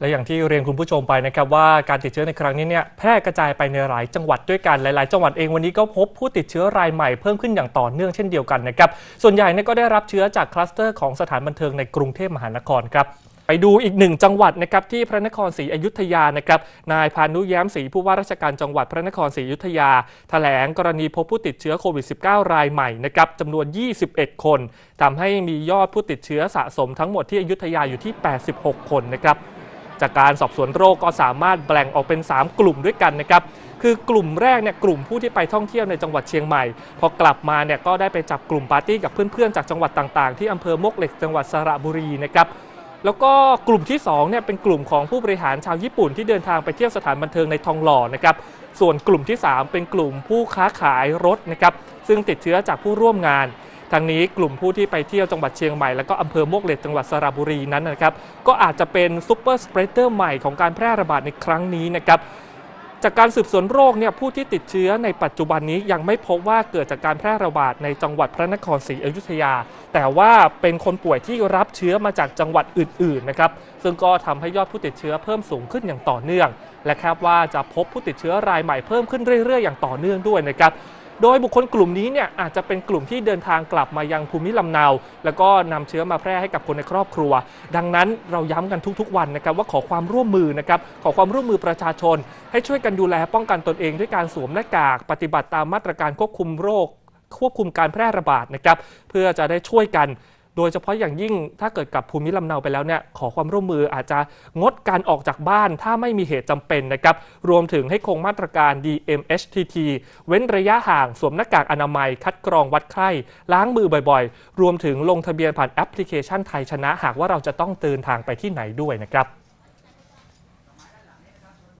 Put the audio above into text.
และอย่างที่เรียนคุณผู้ชมไปนะครับว่าการติดเชื้อในครั้งนี้เนี่ยแพร่กระจายไปในหลายจังหวัดด้วยกันหลาย ๆ จังหวัดเองวันนี้ก็พบผู้ติดเชื้อรายใหม่เพิ่มขึ้นอย่างต่อเนื่องเช่นเดียวกันนะครับส่วนใหญ่เนี่ยก็ได้รับเชื้อจากคลัสเตอร์ของสถานบันเทิงในกรุงเทพมหานครครับไปดูอีกหนึ่งจังหวัดนะครับที่พระนครศรีอยุธยานะครับนายพานุแย้มศรีผู้ว่าราชการจังหวัดพระนครศรีอยุธยาแถลงกรณีพบผู้ติดเชื้อโควิด -19 รายใหม่นะครับจำนวน 21 คนทำให้มียอดผู้ติดเชื้อสะสมทั้งหมดที่อยุธยาอยู่ที่ 86 คนนะครับ จากการสอบสวนโรคก็สามารถแบ่งออกเป็น 3 กลุ่มด้วยกันนะครับคือกลุ่มแรกเนี่ยกลุ่มผู้ที่ไปท่องเที่ยวในจังหวัดเชียงใหม่ พอกลับมาเนี่ยก็ได้ไปจับกลุ่มปาร์ตี้กับเพื่อนๆ จากจังหวัดต่างๆ ที่อำเภอมกเหล็กจังหวัดสระบุรีนะครับแล้วก็กลุ่มที่2เนี่ยเป็นกลุ่มของผู้บริหารชาวญี่ปุ่นที่เดินทางไปเที่ยวสถานบันเทิงในทองหล่อนะครับส่วนกลุ่มที่ 3 เป็นกลุ่มผู้ค้าขายรถนะครับซึ่งติดเชื้อจากผู้ร่วมงาน ทางนี้กลุ่มผู้ที่ไปเที่ยวจังหวัดเชียงใหม่แล้วก็อำเภอมวกเหล็กจังหวัดสระบุรีนั้นนะครับก็อาจจะเป็นซูเปอร์สเปรดเดอร์ใหม่ของการแพร่ระบาดในครั้งนี้นะครับจากการสืบสวนโรคเนี่ยผู้ที่ติดเชื้อในปัจจุบันนี้ยังไม่พบว่าเกิดจากการแพร่ระบาดในจังหวัดพระนครศรีอยุธยา แต่ว่าเป็นคนป่วยที่รับเชื้อมาจากจังหวัดอื่นๆนะครับซึ่งก็ทำให้ยอดผู้ติดเชื้อเพิ่มสูงขึ้นอย่างต่อเนื่อง และคาดว่าจะพบผู้ติดเชื้อรายใหม่เพิ่มขึ้นเรื่อยๆ อย่างต่อเนื่องด้วยนะครับ โดยบุคคลกลุ่มนี้เนี่ยอาจจะเป็นกลุ่มที่เดินทางกลับมายังภูมิลำเนา แล้วก็นำเชื้อมาแพร่ให้กับคนในครอบครัว ดังนั้นเราย้ำกันทุกๆ วันนะครับว่าขอความร่วมมือนะครับขอความร่วมมือประชาชน ให้ช่วยกันดูแลป้องกันตนเองด้วยการสวมหน้ากาก ปฏิบัติตามมาตรการควบคุมโรค ควบคุมการแพร่ระบาดนะครับเพื่อจะได้ช่วยกัน โดยเฉพาะอย่างยิ่งถ้าเกิดกับภูมิลำเนาไปแล้วเนี่ยขอความร่วมมืออาจจะงดการออกจากบ้าน ถ้าไม่มีเหตุจำเป็นนะครับรวมถึงให้คงมาตรการ DMHTT เว้นระยะห่างสวมหน้ากากอนามัย คัดกรองวัดไข้ ล้างมือบ่อยๆ รวมถึงลงทะเบียนผ่านแอปพลิเคชันไทยชนะ หากว่าเราจะต้องเดินทางไปที่ไหนด้วยนะครับ